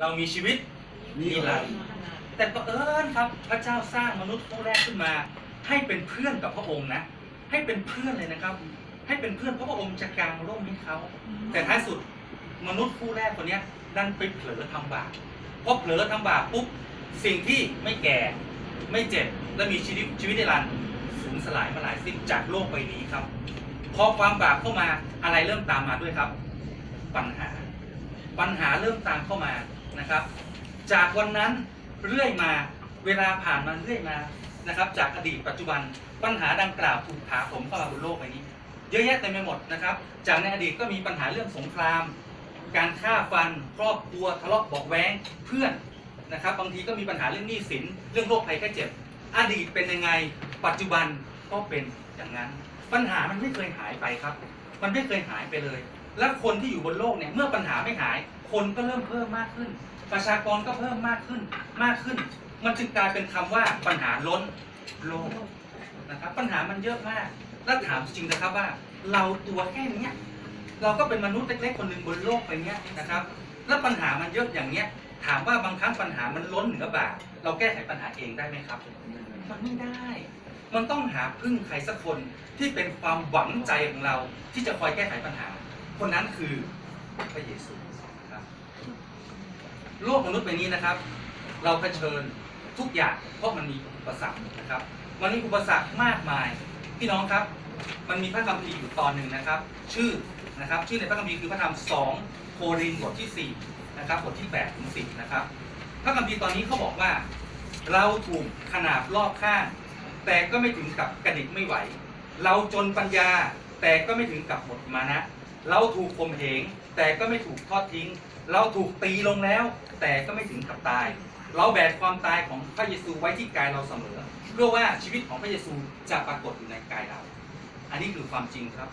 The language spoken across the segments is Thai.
เรามีชีวิตนิรันดร์แต่ก็เอิญครับพระเจ้าสร้างมนุษย์คู่แรกขึ้นมา ให้เป็นเพื่อนกับพระองค์นะ ให้เป็นเพื่อนเลยนะครับ ให้เป็นเพื่อนเพราะพระองค์จะกางร่มให้เขา แต่ท้ายสุดมนุษย์คู่แรกคนนี้ดันไปเผลอทำบาปพอเผลอทำบาปปุ๊บสิ่งที่ไม่แก่ไม่เจ็บและมีชีวิตชีวิตนิรันดร์สูญสลายมาหลายสิ้นจากโลกใบนี้ครับ พอความบาปเข้ามาอะไรเริ่มตามมาด้วยครับ ปัญหา ปัญหาเริ่มตามเข้ามา นะครับ จากวันนั้นเรื่อยมาเวลาผ่านมาเรื่อยมานะครับ จากอดีตปัจจุบันปัญหาดังกล่าวถูกถาผมเข้ามาบนโลกใบนี้ เยอะแยะเต็มไปหมดนะครับ จากในอดีตก็มีปัญหาเรื่องสงคราม การฆ่าฟัน ครอบครัวทะเลาะบอกแว้งเพื่อนนะครับ บางทีก็มีปัญหาเรื่องหนี้สินเรื่องโรคภัยแค่เจ็บ อดีตเป็นยังไงปัจจุบันก็เป็นอย่างนั้น ปัญหามันไม่เคยหายไปครับ มันไม่เคยหายไปเลย และคนที่อยู่บนโลกเนี่ยเมื่อปัญหาไม่หาย คนก็เริ่มเพิ่มมากขึ้น ประชากรก็เพิ่มมากขึ้นมากขึ้น มันจึงกลายเป็นคำว่าปัญหาล้นโลกนะครับปัญหามันเยอะมาก แล้วถามจริงนะครับว่า เราตัวแค่เนี้ยเราก็เป็นมนุษย์เล็กๆคนหนึ่งบนโลกใบเนี้ยนะครับ แล้วปัญหามันเยอะอย่างเนี้ย ถามว่าบางครั้งปัญหามันล้นเหนือบ่าเราแก้ไขปัญหาเองได้ไหมครับ มันไม่ได้ มันต้องหาพึ่งใครสักคนที่เป็นความหวังใจของเราที่จะคอยแก้ไขปัญหา คนนั้นคือพระเยซู โลกมนุษย์ใบนี้นะครับ เราเผชิญทุกอย่างเพราะมันมีอุปสรรคนะครับ มันมีอุปสรรคมากมาย พี่น้องครับ มันมีพระคัมภีร์อยู่ตอนหนึ่งนะครับ ชื่อนะครับ ชื่อในพระคัมภีร์คือพระธรรมสองโครินบทที่4นะครับบทที่8ถึง10นะครับ พระคัมภีร์ตอนนี้เขาบอกว่า เราถูกขนาบรอบข้าง แต่ก็ไม่ถึงกับกระดิกไม่ไหว เราจนปัญญาแต่ก็ไม่ถึงกับหมดมานะ เราถูกข่มเหงแต่ก็ไม่ถูกทอดทิ้ง เราถูกตีลงแล้ว แต่ก็ไม่ถึงกับตาย เราแบกความตายของพระเยซูไว้ที่กายเราเสมอ เพื่อว่าชีวิตของพระเยซูจะปรากฏอยู่ในกายเรา อันนี้คือความจริงครับ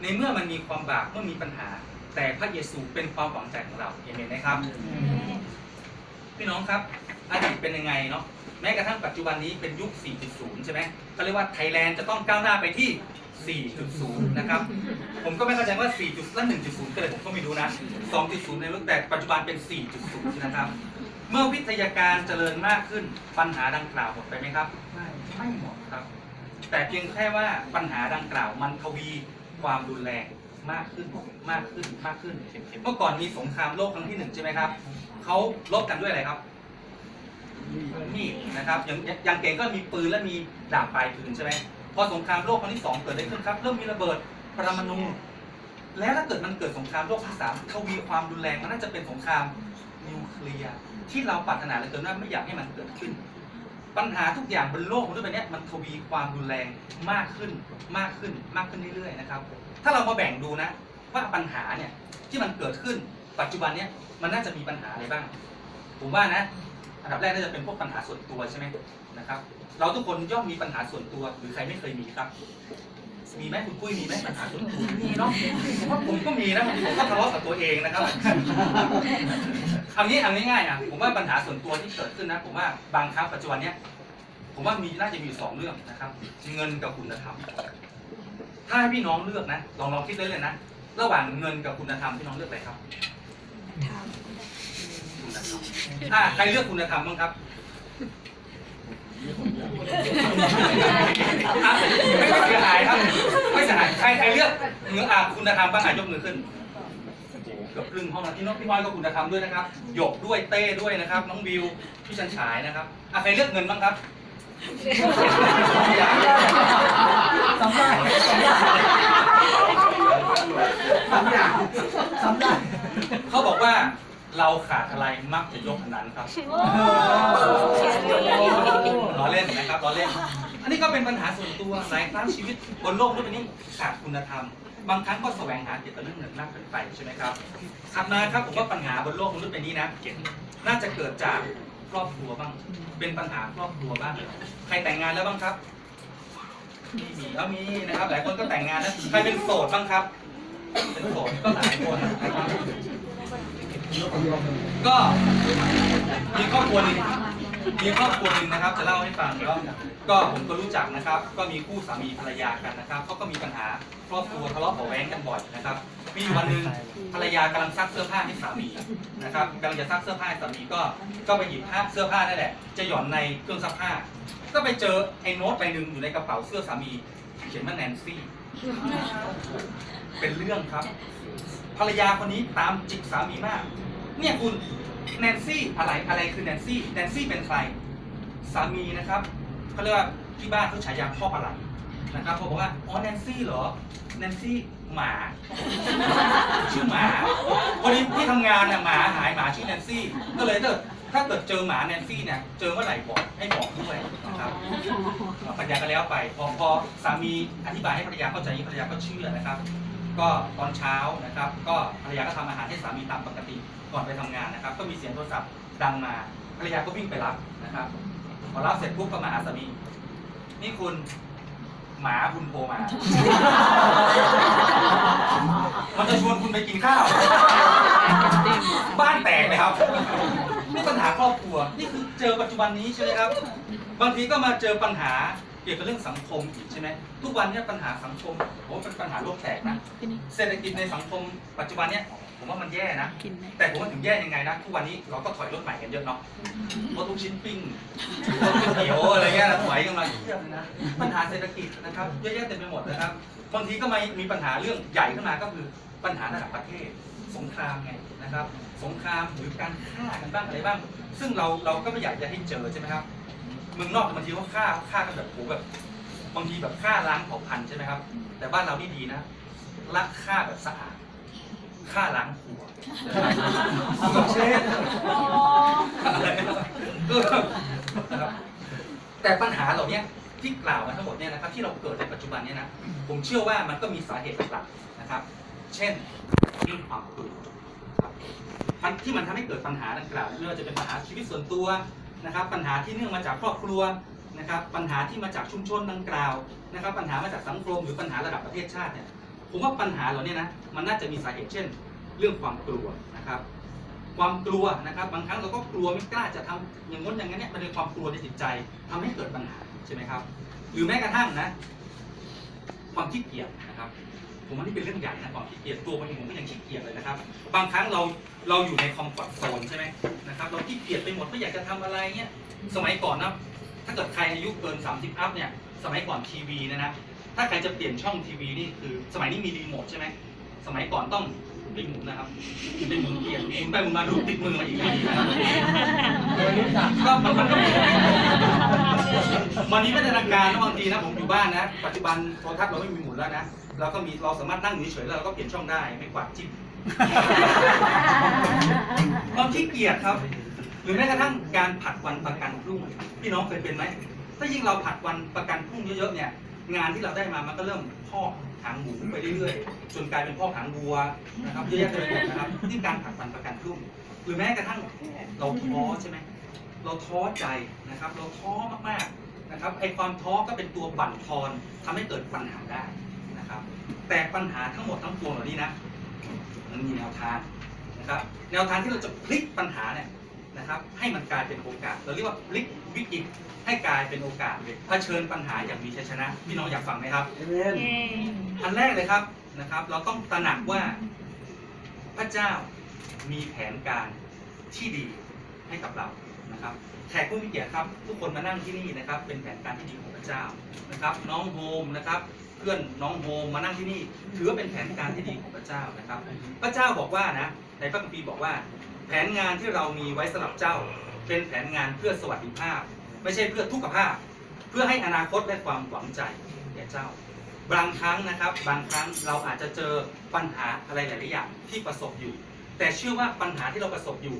ในเมื่อมันมีความบาปเมื่อมีปัญหา แต่พระเยซูเป็นความหวังใจของเราเห็นไหมครับ พี่น้องครับอดีตเป็นยังไงเนาะแม้กระทั่งปัจจุบันนี้เป็นยุค 4.0 ใช่ไหมเขาเรียกว่าไทยแลนด์จะต้องก้าวหน้าไปที่ 4.0 นะครับ ผมก็ไม่เข้าใจว่า 4. และ1.0 ก็เลยผมก็ไม่รู้นะ 2.0 ในรุ่นแต่ปัจจุบันเป็น 4.0 นะครับ เมื่อวิทยาการเจริญมากขึ้นปัญหาดังกล่าวหมดไปไหมครับ ไม่ไม่หมดครับ แต่เพียงแค่ว่าปัญหาดังกล่าวมันทวีความรุนแรงมากขึ้นมากขึ้นมากขึ้น เมื่อก่อนมีสงครามโลกครั้งที่หนึ่งใช่ไหมครับเขาลบกันด้วยอะไรครับมีดนะครับอย่างอย่างเก่งก็มีปืนและมีดาบปลายปืนใช่ไหม อสงครามโลกครั้งที่สองเกิดอะไรขึ้นครับ เริ่มมีระเบิดปรมาณูแล้วถ้าเกิดมันเกิดสงครามโลกที่สามทวีความรุนแรงมันน่าจะเป็นสงครามนิวเคลียร์ที่เราปรารถนาเหลยเกินว่าไม่อยากให้มันเกิดขึ้น ปัญหาทุกอย่างบนโลกมนุษย์ใบเนี้ยมันทวีความรุนแรงมากขึ้นมากขึ้นมากขึ้นเรื่อยๆนะครับ ถ้าเรามาแบ่งดูนะ ว่าปัญหาเนี่ยที่มันเกิดขึ้นปัจจุบันเนี้ยมันน่าจะมีปัญหาอะไรบ้าง ผมว่านะ อันดับแรกน่าจะเป็นพวกปัญหาส่วนตัวใช่ไหมนะครับ เราทุกคนย่อมมีปัญหาส่วนตัวหรือใครไม่เคยมีครับ มีไหมคุณปุ้ยมีไหมปัญหาส่วนตัวมีเนาะผมว่าผมก็มีนะบางทีผมก็ทะเลาะกับตัวเองนะครับเอางี้เอาง่ายๆอะผมว่าปัญหาส่วนตัวที่เกิดขึ้นนะ ผมว่าบางครั้งปัจจุบันเนี้ยผมว่ามีน่าจะมีอยู่สองเรื่องนะครับเงินกับคุณธรรมถ้าให้พี่น้องเลือกนะ ลองลองคิดเลยเลยๆนะ ระหว่างเงินกับคุณธรรมพี่น้องเลือกอะไรครับ คุณธรรมอ่าใครเลือกคุณธรรมบ้างครับอะไม่เสียหายครับ ไม่เสียหายใครใครเลือกเนื้ออ่าคุณธรรมบ้างอะยกมือขึ้นเกือบครึ่งห้องนะพี่น้องพี่น้อยก็คุณธรรมด้วยนะครับหยกด้วยเต้ด้วยนะครับ น้องวิวพี่ชันฉายนะครับอะใครเลือกเงินบ้างครับสำได้สำได้สำอย่างสำได้ เขาบอกว่า เราขาดอะไรมักจะยกอันนั้นครับล้อเล่นนะครับล้อเล่น อันนี้ก็เป็นปัญหาส่วนตัวหลายครั้งชีวิตบนโลกนี้เป็นนี้ขาดคุณธรรม บางครั้งก็แสวงหาเกี่ยวกับเรื่องเงินมากเกินไปใช่ไหมครับถัดมาครับผมว่าปัญหาบนโลกมนุษย์เป็นนี้นะน่าจะเกิดจากครอบครัวบ้าง เป็นปัญหาครอบครัวบ้าง ใครแต่งงานแล้วบ้างครับมีมีแล้วมีนะครับ หลายคนก็แต่งงานแล้วใครเป็นโสดบ้างครับ เป็นโสดก็หลายคนนะครับ ก็มีครอบครัวหนึงมีครอบครัวหนึ่งนะครับ จะเล่าให้ฟังแล้วก็ผมก็รู้จักนะครับ ก็มีคู่สามีภรรยากันนะครับเขาก็มีปัญหาครอบครัวทะเลาะเบาะแว้งกันบ่อยนะครับ มีอยู่วันหนึ่งภรรยากำลังซักเสื้อผ้าให้สามีนะครับกำลังจะซักเสื้อผ้าให้สามีก็ก็ไปหยิบผ้าเสื้อผ้านั่นแหละ จะหย่อนในเครื่องซักผ้า ก็ไปเจอไอ้โน้ตใบหนึ่งอยู่ในกระเป๋าเสื้อสามี เขียนว่าแนนซี่ เป็นเรื่องครับ ภรรยาคนนี้ตามจิกสามีมาก เนี่ยคุณแนนซี่อะไรอะไรคือแนนซี่แนนซี่เป็นใคร สามีนะครับเขาเรียกว่าที่บ้านเขาฉายาพ่อประหลัดนะครับเขาบอกว่าอ๋อแนนซี่เหรอแนนซี่หมา ชื่อหมาวันนี้ที่ทำงานน่ะหมาหายหมาชื่อแนนซี่ก็เลยถ้า ถ้าเกิดเจอหมาแนนซี่เนี่ยเจอเมื่อไหร่บอกให้บอกด้วยนะครับภรรยาก็แล้วไปพอพอสามีอธิบายให้ภรรยาเข้าใจภรรยาก็เชื่อนะครับ ก็ตอนเช้านะครับ ก็ภรรยาก็ทำอาหารให้สามีตามปกติก่อนไปทำงานนะครับ ก็มีเสียงโทรศัพท์ดังมาภรรยาก็วิ่งไปรับนะครับพอรับเสร็จปุ๊บก็มาหาสามี นี่คุณหมาคุณโทรมา มันจะชวนคุณไปกินข้าว บ้านแตกเลยครับ นี่ปัญหาครอบครัว นี่คือเจอปัจจุบันนี้ใช่ไหมครับ บางทีก็มาเจอปัญหาเกี่ยวกับเรื่องสังคมอีกใช่ไหมทุกวันเนี้ปัญหาสังคมผมว่าเป็นปัญหาโลกแตกนะเศรษฐกิจในสังคมปัจจุบันเนี้ยผมว่ามันแย่นะ แต่ผมว่าถึงแย่ยังไงนะทุกวันนี้เราก็ถอยรถใหม่กันเยอะเนาะรถทุกชิ้นปิ้งรถก๋วยเตี๋ยวอะไรเงี้ยถอยกันมาเทียบเลยนะปัญหาเศรษฐกิจนะครับเยอะแยะเต็มไปหมดนะครับบางทีก็มีมีปัญหาเรื่องใหญ่ขึ้นมาก็คือปัญหาระดับประเทศสงครามไงนะครับ สงครามหรือการฆ่ากันบ้างอะไรบ้าง ซึ่งเราเราก็ไม่อยากจะให้เจอใช่ไหมครับเมืองนอกบางทีเขาฆ่าฆ่ากันแบบโหแบบบางทีแบบฆ่าล้างเผ่าพันธุ์ใช่ไหมครับ แต่บ้านเรานี่ดีนะรักฆ่าแบบสะอาดฆ่าล้างครัวเช่นอะไรนะครับแต่ปัญหาเหล่านี้ที่กล่าวมาทั้งหมดเนี่ยนะครับที่เราเกิดในปัจจุบันเนี่ยนะผมเชื่อว่ามันก็มีสาเหตุหลักๆนะครับ เช่นเรื่องความกลัวครับ มันที่มันทำให้เกิดปัญหาดังกล่าวไม่ว่าจะเป็นปัญหาชีวิตส่วนตัวนะครับ ปัญหาที่เนื่องมาจากครอบครัวนะครับ ปัญหาที่มาจากชุมชนดังกล่าวนะครับ ปัญหามาจากสังคมหรือปัญหาระดับประเทศชาติเนี่ยผมว่าปัญหาเหล่านี้นะมันน่าจะมีสาเหตุเช่น เรื่องความกลัวนะครับ ความกลัวนะครับ บางครั้งเราก็กลัวไม่กล้าจะทำอย่างง้นอย่างนั้นเนี่ยมันเป็นความกลัวในจิตใจทำให้เกิดปัญหาใช่ไหมครับ หรือแม้กระทั่งนะ ความขี้เกียจนะครับ ผมว่านี่เป็นเรื่องใหญ่นะความขี้เกียจตัวผมเองผมก็ยังขี้เกียจเลยนะครับ บางครั้งเราเราอยู่ในคอมฟอร์ทโซนใช่ไหมนะครับเราขี้เกียจไปหมดไม่อยากจะทำอะไรเงี้ยสมัยก่อนนะถ้าเกิดใครอายุเกิน 30 อัพเนี่ยสมัยก่อนทีวีเนยนะถ้าใครจะเปลี่ยนช่องทีวีนี่คือสมัยนี้มีรีโมทใช่ไหมสมัยก่อนต้องไปหมุนนะครับไปหมุนเปลี่ยนหมุนไปหมุนมาดูติดมือมาอีกทีนะครับไม่รู้จักก็มันมันก็มันมีพัฒนาการนะบางทีนะผมอยู่บ้านนะ ปัจจุบันโทรทัศน์เราไม่มีหมุนแล้วนะ เราก็มีเราสามารถนั่งอยู่เฉยๆแล้วเราก็เปลี่ยนช่องได้ไม่กวาดจิ้มความขี้เกียจครับ หรือแม้กระทั่งการผัดวันประกันพรุ่งพี่น้องเคยเป็นไหมถ้ายิ่งเราผัดวันประกันพรุ่งเยอะๆเนี่ยงานที่เราได้มามันก็เริ่มพอกหางหมูไปเรื่อยๆจนกลายเป็นพอกหางวัวนะครับเยอะแยะเต็มไปหมดนะครับนี่การผัดวันประกันพรุ่งหรือแม้กระทั่งเราท้อใช่ไหมเราท้อใจนะครับ เราท้อมากๆนะครับไอความท้อก็เป็นตัวบั่นทอนทำให้เกิดปัญหาได้ นะครับ แต่ปัญหาทั้งหมดทั้งปวงเหล่านี้นะมันมีแนวทางนะครับ แนวทางที่เราจะพลิกปัญหาเนี่ยนะครับ ให้มันกลายเป็นโอกาส เราเรียกว่าพลิกวิกฤตให้กลายเป็นโอกาสเผชิญปัญหาอย่างมีชัยชนะพี่น้องอยากฟังไหมครับเอเมนอันแรกเลยครับนะครับ เราต้องตระหนักว่าพระเจ้ามีแผนการที่ดีให้กับเรานะครับแขกผู้มีเกียรติครับทุกคนมานั่งที่นี่นะครับ เป็นแผนการที่ดีของพระเจ้านะครับ น้องโฮมนะครับ เพื่อนน้องโฮมมานั่งที่นี่ ถือว่าเป็นแผนการที่ดีของพระเจ้านะครับ พระเจ้าบอกว่านะในพระคัมภีร์บอกว่า แผนงานที่เรามีไว้สำหรับเจ้า เป็นแผนงานเพื่อสวัสดิภาพ ไม่ใช่เพื่อทุกขภาพ เพื่อให้อนาคตและความหวังใจแก่เจ้า บางครั้งนะครับบางครั้งเราอาจจะเจอปัญหาอะไรหลายๆอย่างที่ประสบอยู่ แต่เชื่อว่าปัญหาที่เราประสบอยู่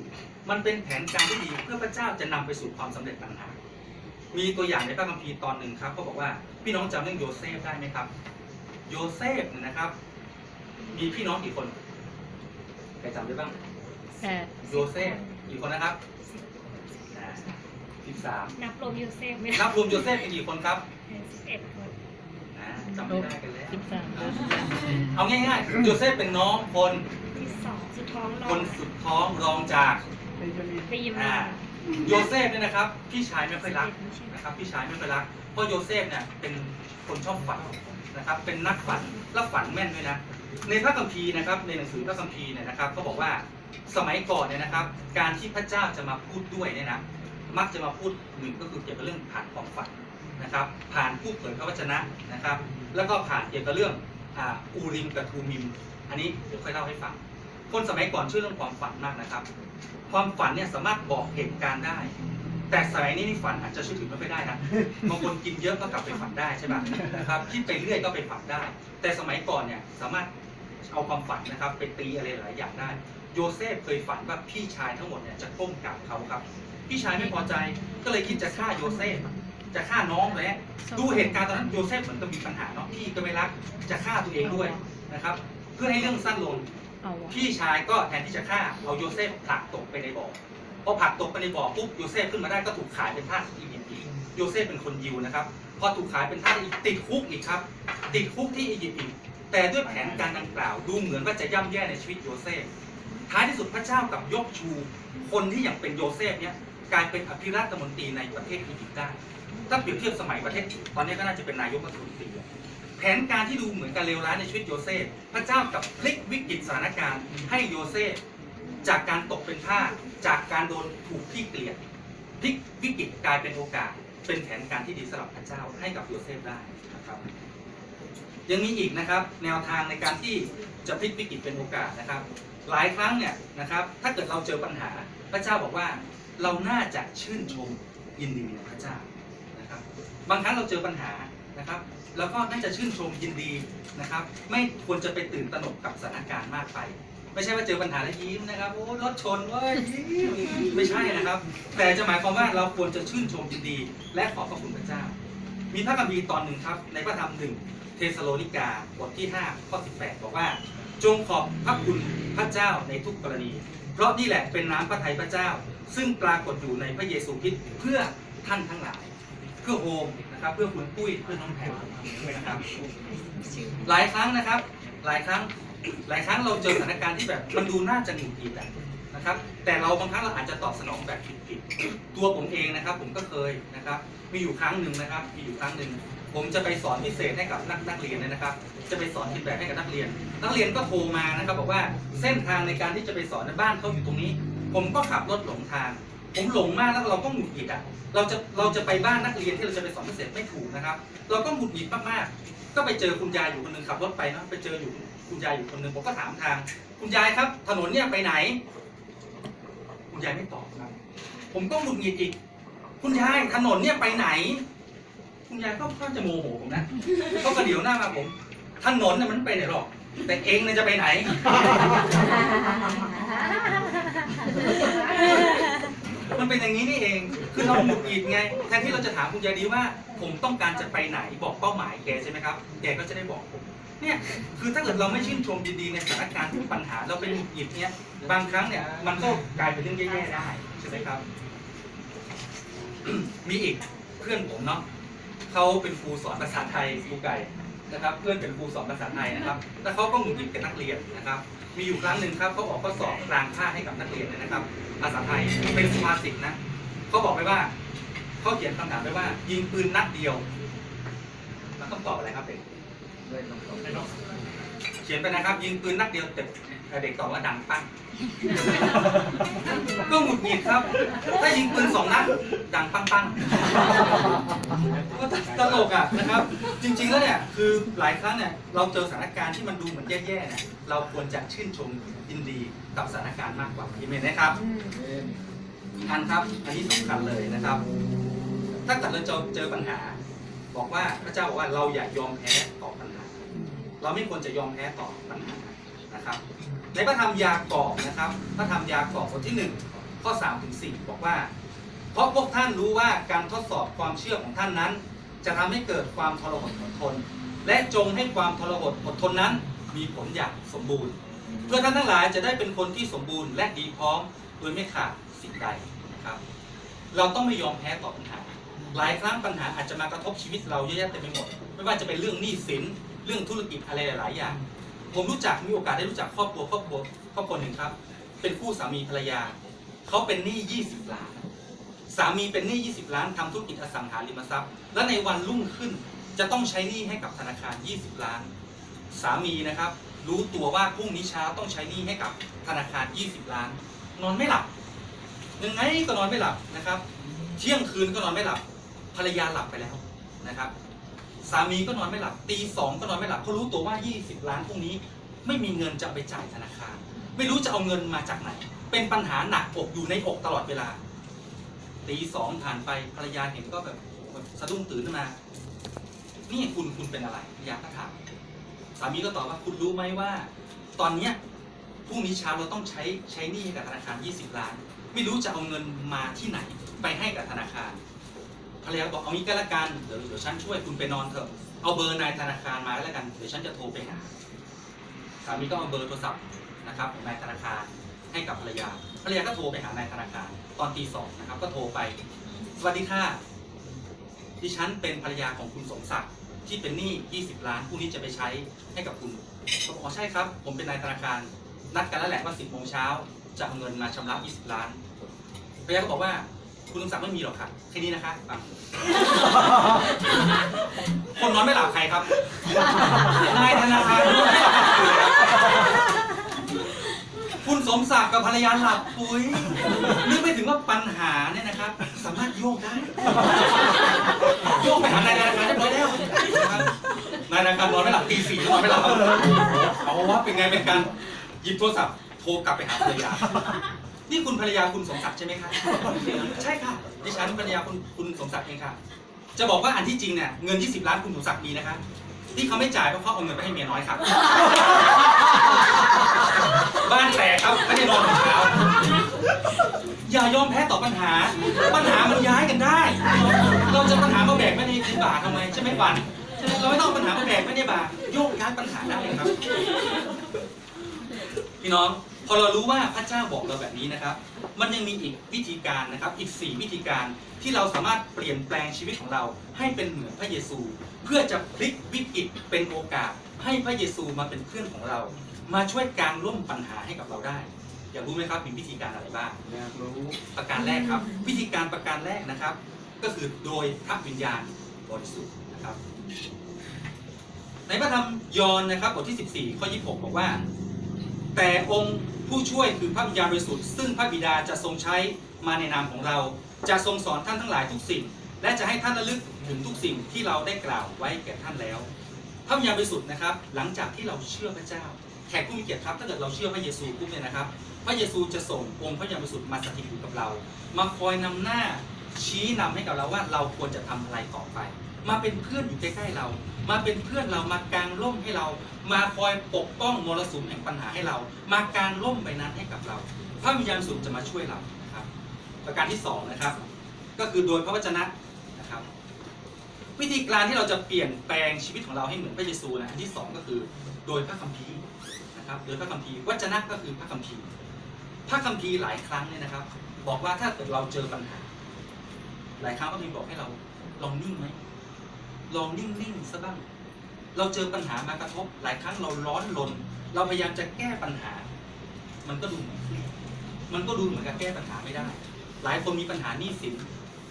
มันเป็นแผนการที่ดีเพื่อพระเจ้าจะนำไปสู่ความสำเร็จต่างหาก มีตัวอย่างในพระคัมภีร์ตอนหนึ่งครับเขาบอกว่าพี่น้องจำเรื่องโยเซฟได้ไหมครับ โยเซฟเนี่ยนะครับ มีพี่น้องกี่คนใครจำได้บ้างแปดโยเซฟกี่คนนะครับสิบสามนับรวมยูเซฟไหมนับรวมโยเซฟเป็นกี่คนครับสิบเอ็ดคนอ่าจำไม่ได้กันแล้วสิบสามเอาง่ายๆโยเซฟเป็นน้องคนที่สองสุดท้องรอคนสุดท้องรองจากเป็นจะมีปีมาอ่า โยเซฟเนี่ยนะครับพี่ชายไม่ค่อยรักนะครับพี่ชายไม่ค่อยรักเพราะโยเซฟเนี่ยเป็นคนชอบฝันนะครับ เป็นนักฝันและฝันแม่นด้วยนะในพระคัมภีร์นะครับ ในหนังสือพระคัมภีร์เนี่ยนะครับเขาบอกว่าสมัยก่อนเนี่ยนะครับ การที่พระเจ้าจะมาพูดด้วยเนี่ยนะมักจะมาพูดหนึ่งก็คือเกี่ยวกับเรื่องผ่านความฝันนะครับ ผ่านผู้เผยพระวจนะนะครับ แล้วก็ผ่านเกี่ยวกับเรื่องอ่าอูริมกับทูมิม อันนี้เดี๋ยวค่อยเล่าให้ฟัง คนสมัยก่อนเชื่อเรื่องความฝันมากนะครับ ความฝันเนี่ยสามารถบอกเหตุการณ์ได้ แต่สมัยนี้นี่ฝันอาจจะเชื่อถือไม่ค่อยได้นะบางคนกินเยอะก็กลับไปฝันได้ใช่ป่ะนะครับคิดไปเรื่อยก็ไปฝันได้ แต่สมัยก่อนเนี่ยสามารถเอาความฝันนะครับไปตีอะไรหลายอย่างได้ โยเซฟเคยฝันว่าพี่ชายทั้งหมดเนี่ยจะก้มกราบเขาครับ พี่ชายไม่พอใจก็เลยคิดจะฆ่าโยเซฟจะฆ่าน้องเลยดูเหตุการณ์ตอนนั้นโยเซฟเหมือนกับมีปัญหาเนาะพี่ก็ไม่รัก จะฆ่าตัวเองด้วยนะครับ เพื่อให้เรื่องสั้นลง พี่ชายก็แทนที่จะฆ่าเอาโยเซฟผลักตกไปในบ่อพอผลักตกไปในบ่อปุ๊บโยเซฟขึ้นมาได้ก็ถูกขายเป็นทาสอียิปต์อีกโยเซฟเป็นคนยิวนะครับพอถูกขายเป็นทาสอีกติดคุกอีกครับ ติดคุกที่อียิปต์อีก แต่ด้วยแผนการดังกล่าวดูเหมือนว่าจะย่ำแย่ในชีวิตโยเซฟท้ายที่สุดพระเจ้ากับยกชู คนที่อย่างเป็นโยเซฟเนี่ยกลายเป็นอภิรัฐมนตรีในประเทศอียิปต์ได้ถ้าเปรียบเทียบสมัยประเทศตอนนี้ก็น่าจะเป็นนายกรัฐมนตรีอะ แผนการที่ดูเหมือนกับเลวร้ายในชีวิตโยเซฟพระเจ้ากับพลิกวิกฤตสถานการณ์ให้โยเซฟจากการตกเป็นทาสจากการโดนถูกที่เกลียดพลิกวิกฤตกลายเป็นโอกาส เป็นแผนการที่ดีสำหรับพระเจ้าให้กับโยเซฟได้นะครับ ยังมีอีกนะครับแนวทางในการที่จะพลิกวิกฤตเป็นโอกาสนะครับ หลายครั้งเนี่ยนะครับถ้าเกิดเราเจอปัญหาพระเจ้าบอกว่าเราน่าจะชื่นชมยินดีในพระเจ้านะครับ บางครั้งเราเจอปัญหา นะครับเราก็น่าจะชื่นชมยินดีนะครับ ไม่ควรจะไปตื่นตระหนกกับสถานการณ์มากไป ไม่ใช่ว่าเจอปัญหาแล้วยิ้มนะครับโอ้รถชนเว้ยยิ้มไม่ใช่นะครับ แต่จะหมายความว่าเราควรจะชื่นชมยินดี และขอบพระคุณพระเจ้า มีพระคัมภีร์ตอนหนึ่งครับ ในพระธรรมหนึ่งเทสโลนิกาบทที่5ข้อ18 บอกว่า จงขอบพระคุณพระเจ้าในทุกกรณี เพราะนี่แหละเป็นน้ำพระทัยพระเจ้า ซึ่งปรากฏอยู่ในพระเยซูคริสต์เพื่อท่านทั้งหลาย เพื่อโฮม นะครับเพื่อคุณปุ้ยเพื่อน้องแพรนะครับหลายครั้งนะครับ หลายครั้งหลายครั้งเราเจอสถานการณ์ที่แบบมันดูน่าจะหงุดหงิดนะครับ แต่เราบางครั้งเราอาจจะตอบสนองแบบผิดๆตัวผมเองนะครับ ผมก็เคยนะครับ มีอยู่ครั้งหนึ่งนะครับ มีอยู่ครั้งหนึ่งผมจะไปสอนพิเศษให้กับนักนักเรียนเลยนะครับ จะไปสอนเป็นแบบให้กับนักเรียน นักเรียนก็โทรมานะครับ บอกว่าเส้นทางในการที่จะไปสอนในบ้านเขาอยู่ตรงนี้ ผมก็ขับรถหลงทาง ผมหลงมากแล้วเราก็หงุดหงิดอะเราจะเราจะไปบ้านนักเรียนที่เราจะไปสอนพิเศษไม่ถูกนะครับ เราก็หงุดหงิดมากๆ ก็ไปเจอคุณยายอยู่คนหนึ่งขับรถไปเนะไปเจออยู่คุณยายอยู่คนหนึ่งผมก็ถามทาง คุณยายครับ ถนนเนี่ยไปไหน คุณยายไม่ตอบครับ ผมก็หงุดหงิดอีก คุณยายถนนเนี่ยไปไหน คุณยายก็ค่อนจะโมโหผมนะเขาก็เดี๋ยวหน้ามาผม ถนนน่ะมันไม่ไปไหนหรอก แต่เองเนี่ยจะไปไหน มันเป็นอย่างนี้นี่เอง คือเราหงุดหงิดไง แทนที่เราจะถามคุณยายดีว่า ผมต้องการจะไปไหน บอกเป้าหมายแกใช่ไหมครับ แกก็จะได้บอกผม เนี่ย คือถ้าเกิดเราไม่ชื่นชมดีๆในสถานการณ์ทุกปัญหา เราเป็นหงุดหงิดเนี่ย บางครั้งเนี่ย มันก็กลายเป็นเรื่องแย่ๆได้ใช่ไหมครับ มีอีกเพื่อนผมเนาะเขาเป็นครูสอนภาษาไทยครูไก่ นะครับเพื่อนเป็นครูสอนภาษาไทยนะครับแล้วเขาก็หงุดหงิดกับนักเรียนนะครับ มีอยู่ครั้งหนึ่งครับเขาออกข้อสอบกลางภาคให้กับนักเรียนเลยนะครับ ภาษาไทยเป็นสุภาษิตนะเขาบอกไปว่าเขาเขียนคำถามไปว่า ยิงปืนนัดเดียวแล้วต้องตอบอะไรครับเด็กเขียนไปนะครับ ยิงปืนนัดเดียวแต่ เด็กตอบว่าดังปั้ง ก็หงุดหงิดครับ ถ้ายิงปืนสองนัดดังปังปังก็ตลกอะนะครับ จริง ๆ แล้วเนี่ยคือหลายครั้งเนี่ยเราเจอสถานการณ์ที่มันดูเหมือนแย่ๆเนี่ยเราควรจะชื่นชมยินดีกับสถานการณ์มากกว่าอีเมนนะครับอันครับอันนี้สำคัญเลยนะครับ ถ้าเกิดเราเจอเจอปัญหา บอกว่าพระเจ้าบอกว่าเราอย่ายอมแพ้ต่อปัญหา เราไม่ควรจะยอมแพ้ต่อปัญหานะครับ ในพระธรรมยากอบนะครับ พระธรรมยากอบบทที่ 1 ข้อ3ถึง4บอกว่า เพราะพวกท่านรู้ว่าการทดสอบความเชื่อของท่านนั้น จะทำให้เกิดความทรหดอดทน และจงให้ความทรหดอดทนนั้น มีผลอย่างสมบูรณ์ เพื่อท่านทั้งหลายจะได้เป็นคนที่สมบูรณ์และดีพร้อมโดยไม่ขาดสิ่งใดนะครับ เราต้องไม่ยอมแพ้ต่อปัญหา หลายครั้งปัญหาอาจจะมากระทบชีวิตเราเยอะแยะเต็มไปหมด ไม่ว่าจะเป็นเรื่องหนี้สิน เรื่องธุรกิจอะไรหลายอย่าง ผมรู้จักมีโอกาสได้รู้จักครอบครัวครอบครัวครอบครัวหนึ่งครับ เป็นคู่สามีภรรยา เขาเป็นหนี้20 ล้าน สามีเป็นหนี้20 ล้านทำธุรกิจอสังหาริมทรัพย์ และในวันรุ่งขึ้นจะต้องใช้หนี้ให้กับธนาคาร 20 ล้าน สามีนะครับ รู้ตัวว่าพรุ่งนี้เช้าต้องใช้หนี้ให้กับธนาคาร 20 ล้าน นอนไม่หลับยังไงก็นอนไม่หลับนะครับ เที่ยงคืนก็นอนไม่หลับ ภรรยาหลับไปแล้วนะครับ สามีก็นอนไม่หลับตีสองก็นอนไม่หลับเขารู้ตัวว่า 20 ล้านพรุ่งนี้ ไม่มีเงินจะไปจ่ายธนาคาร ไม่รู้จะเอาเงินมาจากไหน เป็นปัญหาหนักอกอยู่ในอกตลอดเวลาตีสองผ่านไปภรรยาเห็นก็แบบแบบสะดุ้งตื่นขึ้นมา นี่คุณคุณเป็นอะไรภรรยาก็ถามสามีก็ตอบว่าคุณรู้ไหมว่า ตอนเนี้ยพรุ่งนี้เช้าเราต้องใช้ใช้หนี้ให้กับธนาคาร 20 ล้าน ไม่รู้จะเอาเงินมาที่ไหน ไปให้กับธนาคาร ภรรยาบอกเอางี้ก็แล้วกันเดี๋ยวเดี๋ยวฉันช่วยคุณไปนอนเถอะเอาเบอร์นายธนาคารมาแล้วกันเดี๋ยวฉันจะโทรไปหาสามีก็เอาเบอร์โทรศัพท์นะครับของนายธนาคารให้กับภรรยาภรรยาก็โทรไปหานายธนาคารตอนตีสองนะครับ ก็โทรไป สวัสดีค่ะดิฉันเป็นภรรยาของคุณสมศักดิ์ที่เป็นหนี้ 20 ล้านพรุ่งนี้จะไปใช้ให้กับคุณเขาบอกอ๋อใช่ครับ ผมเป็นนายธนาคาร นัดกันแล้วแหละว่า10โมงเช้าจะเอาเงินมาชำระ 20 ล้านภรรยาก็บอกว่า คุณสมศักดิ์ไม่มีหรอกค่ะแค่นี้นะคะฟังคนนอนไม่หลับใครครับนายธนาคารนอนไม่หลับคืออะไรครับคุณสมศักดิ์กับภรรยาหลับปุ๋ยนึกไม่ถึงว่าปัญหาเนี่ยนะครับ สามารถโยกได้โยกไปหานายธนาคารเรียบร้อยแล้วนะครับนายธนาคารนอนไม่หลับตีสี่นอนไม่หลับเอาว่าเป็นไงเป็นการหยิบโทรศัพท์โทรกลับไปหาภรรยา นี่คุณภรรยาคุณสมศักดิ์ใช่ไหมครับใช่ค่ะดิฉันภรรยาคุณคุณสมศักดิ์เองค่ะ จะบอกว่าอันที่จริงเนี่ยเงิน 20 ล้านคุณสมศักดิ์มีนะคะที่เขาไม่จ่ายเพราะเขาเอาเงินไปให้เมียน้อยครับ บ้านแตกครับไม่ได้นอนถึงเช้าอย่ายอมแพ้ต่อปัญหา ปัญหามันย้ายกันได้ เราจะปัญหามาแบกไม่ในในบ่าทำไมใช่ไหมปันใช่ไหมเราไม่ต้องปัญหามาแบกไม่ในบ่าโยกย้ายปัญหาได้ครับ พี่น้อง อเรารู้ว่าพระเจ้าบอกเราแบบนี้นะครับ มันยังมีอีกวิธีการนะครับ อีก 4 วิธีการที่เราสามารถเปลี่ยนแปลงชีวิตของเราให้เป็นเหมือนพระเยซู เพื่อจะพลิกวิกฤตเป็นโอกาส ให้พระเยซูมาเป็นเพื่อนของเรา มาช่วยกางร่มปัญหาให้กับเราได้ อยากรู้ไหมครับมีวิธีการอะไรบ้างอยากรู้ประการแรกครับ วิธีการประการแรกนะครับ ก็คือโดยพระวิญญาณบริสุทธิ์นะครับในพระธรรมยอห์นนะครับบทที่ 14 ข้อ 26 บอกว่า แต่องค์ผู้ช่วยคือพระวิญญาณบริสุทธิ์ซึ่งพระบิดาจะทรงใช้มาในนามของเรา จะทรงสอนท่านทั้งหลายทุกสิ่ง และจะให้ท่านระลึกถึงทุกสิ่งที่เราได้กล่าวไว้แก่ท่านแล้ว พระวิญญาณบริสุทธิ์นะครับ หลังจากที่เราเชื่อพระเจ้าแขกผู้มีเกียรติครับถ้าเกิดเราเชื่อพระเยซูปุ๊บเนี่ยนะครับ พระเยซูจะส่งองค์พระวิญญาณบริสุทธิ์มาสถิตอยู่กับเรา มาคอยนำหน้าชี้นำให้กับเราว่าเราควรจะทำอะไรต่อไป มาเป็นเพื่อนอยู่ใกล้ๆเรามาเป็นเพื่อนเรามากางร่มให้เรา มาคอยปกป้องมรสุมแห่งปัญหาให้เรา มากางร่มใบนั้นให้กับเรา พระวิญญาณสุทธิ์จะมาช่วยเราครับ ประการที่สองนะครับ ก็คือโดยพระวจนะนะครับ วิธีการที่เราจะเปลี่ยนแปลงชีวิตของเราให้เหมือนพระเยซูนะอันที่สองก็คือโดยพระคัมภีร์นะครับ โดยพระคัมภีร์วจนะก็คือพระคัมภีร์พระคัมภีร์หลายครั้งเนี่ยนะครับ บอกว่าถ้าเกิดเราเจอปัญหา หลายครั้งพระคัมภีร์บอกให้เราลองนิ่งไหม ลองนิ่งๆซะบ้าง เราเจอปัญหามากระทบ หลายครั้งเราร้อนรนเราพยายามจะแก้ปัญหา มันก็ดูเหมือนเครียดมันก็ดูเหมือนกับแก้ปัญหาไม่ได้ หลายคนมีปัญหาหนี้สิน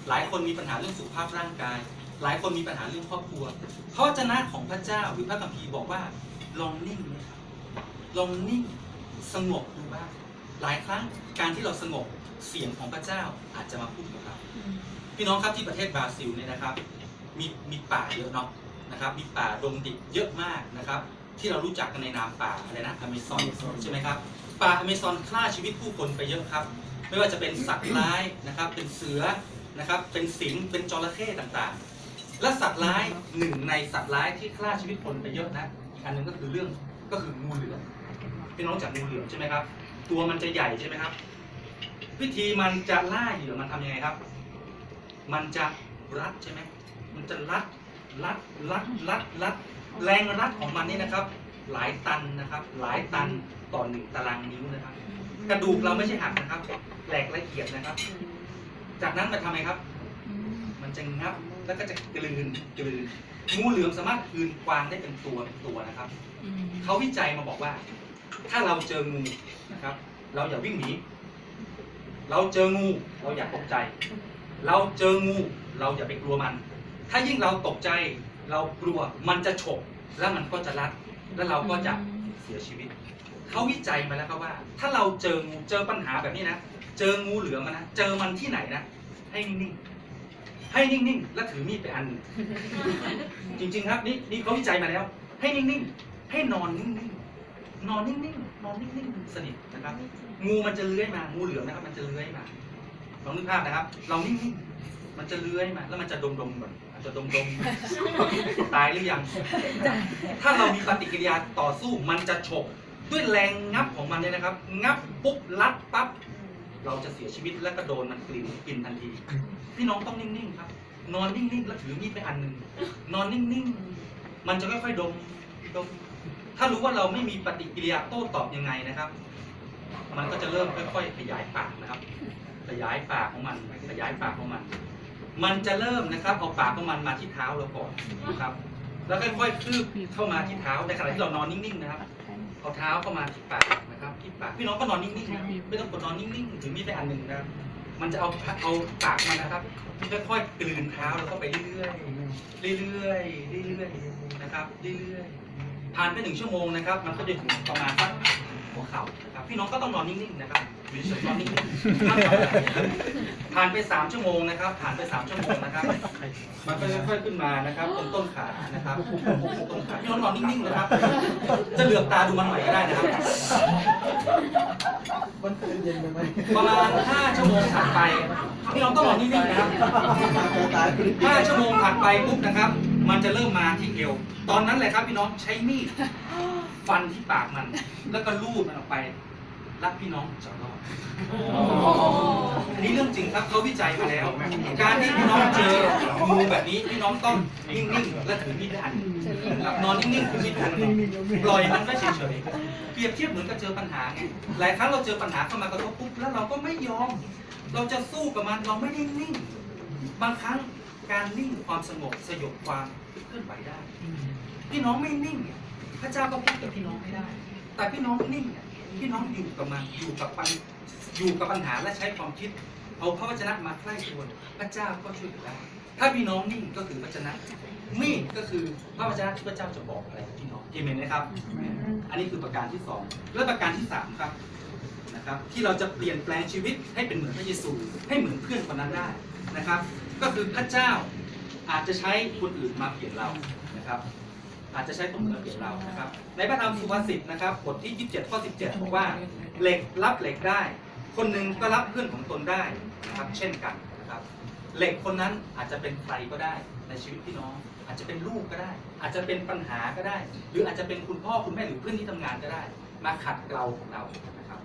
หลายคนมีปัญหาเรื่องสุขภาพร่างกาย หลายคนมีปัญหาเรื่องครอบครัวพระวจนะของพระเจ้าหรือพระคัมภีร์บอกว่า ลองนิ่งไหมครับลองนิ่งสงบดูบ้างหลายครั้งการที่เราสงบเสียงของพระเจ้าอาจจะมาพูดกับเราพี่น้องครับที่ประเทศบราซิลเนี่ยนะครับ มีมีป่าเยอะเนาะนะครับมีป่าดงดิบเยอะมากนะครับ ที่เรารู้จักกันในนามป่าอะไรนะอเมซอนใช่ไหมครับป่าอเมซอนฆ่าชีวิตผู้คนไปเยอะครับ ไม่ว่าจะเป็นสัตว์ร้ายนะครับ เป็นเสือนะครับเป็นสิงห์เป็นจระเข้ต่างๆ และสัตว์ร้ายหนึ่งในสัตว์ร้ายที่ฆ่าชีวิตคนไปเยอะนะอีกอันหนึ่งก็คือเรื่องก็คืองูเหลือมพี่น้องจากงูเหลือมใช่ไหมครับ ตัวมันจะใหญ่ใช่ไหมครับ วิธีมันจะล่าเหยื่อมันทำยังไงครับ มันจะรัดใช่ไหม มันจะรัดรัดรัดรัดรัดแรงรัดของมันนี่นะครับ หลายตันนะครับ หลายตันต่อหนึ่งตารางนิ้วนะครับ กระดูกเราไม่ใช่หักนะครับแหลกละเอียดนะครับ จากนั้นมันทำไงครับ มันจะงับแล้วก็จะกลืนกลืนงูเหลือมสามารถกลืนกวางได้เป็นตัวเป็นตัวนะครับเขาวิจัยมาบอกว่า ถ้าเราเจองูนะครับ เราอย่าวิ่งหนีเราเจองู เราอย่าตกใจ เราเจองู เราอย่าไปกลัวมัน ถ้ายิ่งเราตกใจเรากลัวมันจะฉกแล้วมันก็จะรัด แล้วเราก็จะเสียชีวิต เขาวิจัยมาแล้วครับว่า ถ้าเราเจองูเจอปัญหาแบบนี้นะ เจองูเหลือมอะนะ เจอมันที่ไหนนะ ให้นิ่งๆ ให้นิ่งๆ แล้วถือมีดไปอัน จริง ๆ ครับ นี่นี่เขาวิจัยมาแล้ว ให้นิ่งๆ ให้นอนนิ่งๆ นอนนิ่งๆ นอนนิ่งๆ สนิทนะครับ งูมันจะเลื้อยมา งูเหลือมนะครับ มันจะเลื้อยมาลองนึกภาพนะครับ เรานิ่งๆ มันจะเลื้อยมา แล้วมันจะดมๆก่อน อาจจะดมๆ ตายหรือยัง ถ้าเรามีปฏิกิริยาต่อสู้มันจะฉกด้วยแรงงับของมันเนี่ยนะครับ งับปุ๊บรัดปั๊บเราจะเสียชีวิตแล้วก็โดนมันกลืนกินทันที พี่น้องต้องนิ่งๆครับ นอนนิ่งๆแล้วถือมีดไปอันหนึ่งนอนนิ่งๆ มันจะค่อยๆดมดม ถ้ารู้ว่าเราไม่มีปฏิกิริยาโต้ตอบยังไงนะครับ มันก็จะเริ่มค่อยๆขยายปากนะครับ ขยายปากของมัน ขยายปากของมัน มันจะเริ่มนะครับเอาปากของมันมาที่เท้าเราก่อนนะครับ แล้วค่อยๆคลืบเข้ามาที่เท้าในขณะที่เรานอนนิ่งๆนะครับเอาเท้าเข้ามาที่ปากนะครับที่ปากพี่น้องก็นอนนิ่งๆนะไม่ต้องกดนอนนิ่งๆถือมีดไปอันหนึ่งนะครับมันจะเอาเอาปากมันนะครับค่อยๆกลืนเท้าแล้วก็ไปเรื่อยๆเรื่อยๆเรื่อยๆนะครับเรื่อยๆผ่านไปหนึ่งชั่วโมงนะครับ มันก็จะถึงประมาณสัก หัวเข่านะครับพี่น้องก็ต้องนอนนิ่งๆนะครับอยู่เฉยๆนอนนิ่งๆห้ามทำอะไรนะครับผ่านไปสามชั่วโมงนะครับ ผ่านไปสามชั่วโมงนะครับ มันก็ค่อยๆขึ้นมานะครับตรงต้นขานะครับต้นขาพี่น้องนอนนิ่งๆนะครับ จะเหลือบตาดูมันหน่อยก็ได้นะครับมันตื่นเย็นไปไหมประมาณ 5 ชั่วโมงถัดไปพี่น้องต้องนอนนิ่งๆนะครับตาย5ชั่วโมงถัดไปปุ๊บนะครับ มันจะเริ่มมาที่เอวตอนนั้นแหละครับพี่น้องใช้มีด ฟันที่ปากมัน แล้วก็ลูบมันออกไป รักพี่น้องจะรอดอันนี้เรื่องจริงครับเขาวิจัยมาแล้ว การที่พี่น้องเจองูแบบนี้พี่น้องต้องนิ่งๆและถือมีดอันนะครับนอนนิ่งๆถือมีดอันปล่อยมันไว้เฉยๆเปรียบเทียบเหมือนกับเจอปัญหาไงหลายครั้งเราเจอปัญหาเข้ามากระทบปุ๊บแล้วเราก็ไม่ยอม เราจะสู้กับมันเราไม่ได้นิ่ง บางครั้งการนิ่งความสงบสยบความเคลื่อนไหวได้ พี่น้องไม่นิ่งเนี่ย พระเจ้าก็พูดกับพี่น้องไม่ได้ แต่พี่น้องนิ่งเนี่ยพี่น้องอยู่กับมันอยู่กับปัญอยู่กับปัญหาและใช้ความคิด เอาพระวจนะมาใกล้ตัวพระเจ้าก็ช่วยเหลือได้ถ้าพี่น้องนิ่งก็คือพระวจนะมีดก็คือพระวจนะที่พระเจ้าจะบอกอะไรกับพี่น้องเอเมนไหมครับ อันนี้คือประการที่สองและประการที่สามครับนะครับ ที่เราจะเปลี่ยนแปลงชีวิตให้เป็นเหมือนพระเยซู ให้เหมือนเพื่อนคนนั้นได้นะครับ ก็คือพระเจ้าอาจจะใช้คนอื่นมาเปลี่ยนเรานะครับ อาจจะใช้คนอื่นเปลี่ยนเรานะครับ ในพระธรรมสุภาษิตนะครับบทที่ 27ข้อ17 บอกว่าเหล็กรับเหล็กได้ คนหนึ่งก็รับเพื่อนของตนได้นะครับ เช่นกันนะครับเหล็กคนนั้นอาจจะเป็นใครก็ได้ในชีวิตพี่น้อง อาจจะเป็นลูกก็ได้ อาจจะเป็นปัญหาก็ได้ หรืออาจจะเป็นคุณพ่อคุณแม่หรือเพื่อนที่ทำงานก็ได้ มาขัดเกลาของเรานะครับ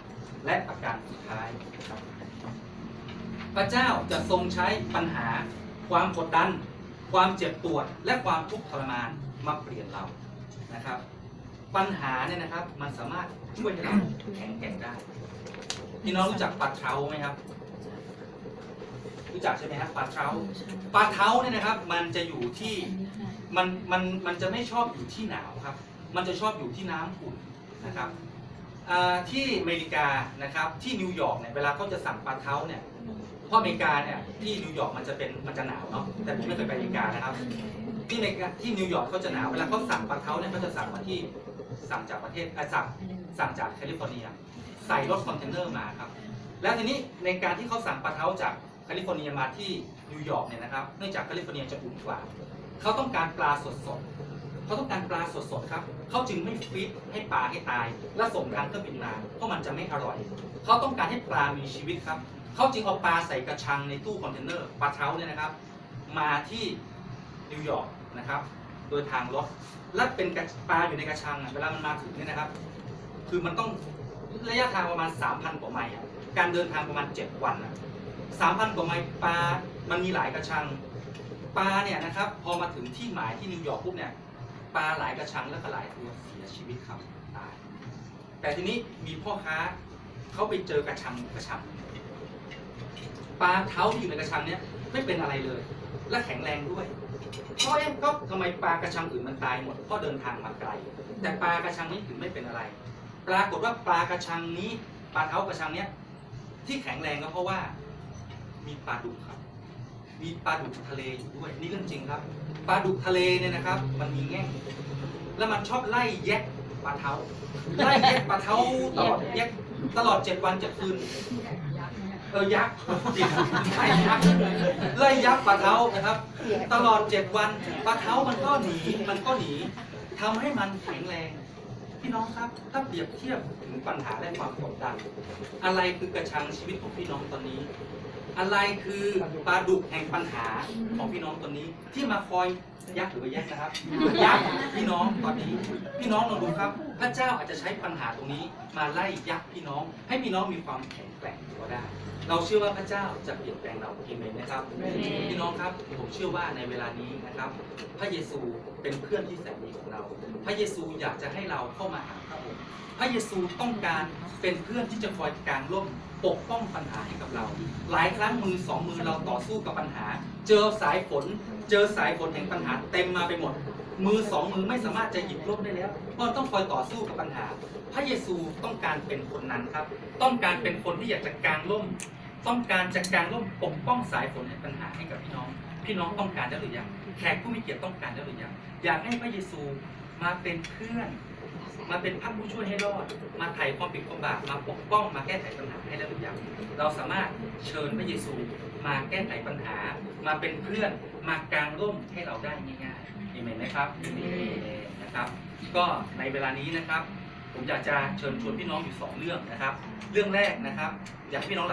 และประการสุดท้ายนะครับพระเจ้าจะทรงใช้ปัญหา ความกดดัน ความเจ็บปวด และความทุกข์ทรมาน มาเปลี่ยนเรานะครับ ปัญหาเนี่ยนะครับมันสามารถช่วยให้เราแข็งแกร่งได้พี่น้องรู้จักปลาเท้าไหมครับ รู้จักใช่ไหมครับปลาเท้าปลาเท้าเนี่ยนะครับ มันจะอยู่ที่มันมันมันจะไม่ชอบอยู่ที่หนาวครับ มันจะชอบอยู่ที่น้ำอุ่นนะครับที่อเมริกานะครับที่นิวยอร์กเนี่ยเวลาเขาจะสั่งปลาเท้าเนี่ย เพราะอเมริกาเนี่ยที่นิวยอร์กมันจะเป็นมันจะหนาวเนาะแต่ผมไม่เคยไปอเมริกานะครับ ที่อเมริกาที่นิวยอร์กเขาจะหนาวเวลาเขาสั่งปลาเท้าเนี่ยเขาจะสั่งมาที่สั่งจากประเทศอะสั่งสั่งจากแคลิฟอร์เนีย ใส่รถคอนเทนเนอร์มาครับ แล้วทีนี้ในการที่เขาสั่งปลาเท้าจากแคลิฟอร์เนียมาที่นิวยอร์กเนี่ยนะครับเนื่องจากแคลิฟอร์เนียจะอุ่นกว่าเขาต้องการปลาสดๆเขาต้องการปลาสดๆครับเขาจึงไม่ฟีดให้ปลาให้ตาย แล้วส่งทางเครื่องบินมาเพราะมันจะไม่อร่อยเขาต้องการให้ปลามีชีวิตครับ เขาจึงเอาปลาใส่กระชังในตู้คอนเทนเนอร์ปลาเท้าเนี่ยนะครับ มาที่นิวยอร์กนะครับ โดยทางรถและเป็นปลาอยู่ในกระชังอะเวลามันมาถึงเนี่ยนะครับ คือมันต้องระยะทางประมาณ 3,000 กว่าไมล์การเดินทางประมาณ 7 วันอะ3,000กว่าไมล์ปลา มันมีหลายกระชัง ปลาเนี่ยนะครับ พอมาถึงที่หมายที่นิวยอร์กปุ๊บเนี่ย ปลาหลายกระชังแล้วก็หลายตัวเสียชีวิตครับตาย แต่ทีนี้มีพ่อค้าเขาไปเจอกระชังกระชัง ปลาเท้าที่อยู่ในกระชังเนี่ยไม่เป็นอะไรเลย และแข็งแรงด้วยเพราะเอ๊ะก็ทำไมปลากระชังอื่นมันตายหมดเพราะเดินทางมาไกล แต่ปลากระชังนี้ถึงไม่เป็นอะไร ปรากฏว่าปลากระชังนี้ปลาเท้ากระชังเนี้ยที่แข็งแรงก็เพราะว่ามีปลาดุกครับ มีปลาดุกทะเลอยู่ด้วย นี่เรื่องจริงครับ ปลาดุกทะเลเนี่ยนะครับ มันมีแง่งแล้วมันชอบไล่แยะปลาเท้าไล่แยะปลาเท้าตลอดแยะตลอดเจ็ดวันเจ็ดคืน เออยักษ์ไล่ยักษ์ไล่ยักษ์ปลาเท้านะครับ ตลอดเจ็ดวันปลาเท้ามันก็หนีมันก็หนีทำให้มันแข็งแรงพี่น้องครับ ถ้าเปรียบเทียบถึงปัญหาและความกดดัน อะไรคือกระชังชีวิตของพี่น้องตอนนี้ อะไรคือปลาดุกแห่งปัญหาของพี่น้องตอนนี้ ที่มาคอยยักษ์หรือว่าแยกนะครับ ยักษ์พี่น้องตอนนี้ พี่น้องลองดูครับ พระเจ้าอาจจะใช้ปัญหาตรงนี้ มาไล่ยักษ์พี่น้อง ให้พี่น้องมีความแข็งแกร่งก็ได้ เราเชื่อว่าพระเจ้าจะเปลี่ยนแปลงเราเอเมนนะครับพี่น้องครับผมเชื่อว่าในเวลานี้นะครับ พระเยซูเป็นเพื่อนที่แสนดีของเรา พระเยซูอยากจะให้เราเข้ามาหาพระองค์พระเยซูต้องการเป็นเพื่อนที่จะคอยกางร่มปกป้องปัญหาให้กับเรา หลายครั้งมือสองมือเราต่อสู้กับปัญหา เจอสายฝน เจอสายฝนแห่งปัญหาเต็มมาไปหมด มือสองมือไม่สามารถจะหยิบร่มได้แล้วเพราะต้องคอยต่อสู้กับปัญหา พระเยซูต้องการเป็นคนนั้นครับ ต้องการเป็นคนที่อยากจะกางร่ม ต้องการจะกางร่มปกป้องสายฝนแห่งปัญหาให้กับพี่น้อง พี่น้องต้องการได้หรือยังแขกผู้มีเกียรติต้องการได้หรือยังอยากให้พระเยซูมาเป็นเพื่อน มาเป็นพระผู้ช่วยให้รอด มาไถ่ความผิดความบาปมาปกป้องมาแก้ไขปัญหาให้ได้หรือยังเราสามารถเชิญพระเยซูมาแก้ไขปัญหา มาเป็นเพื่อนมากางร่มให้เราได้ง่ายๆเอเมนไหมครับนนะครับ ก็ในเวลานี้นะครับ ผมอยากจะเชิญชวนพี่น้องอยู่สองเรื่องนะครับ เรื่องแรกนะครับ อยากให้พี่น้องหลับ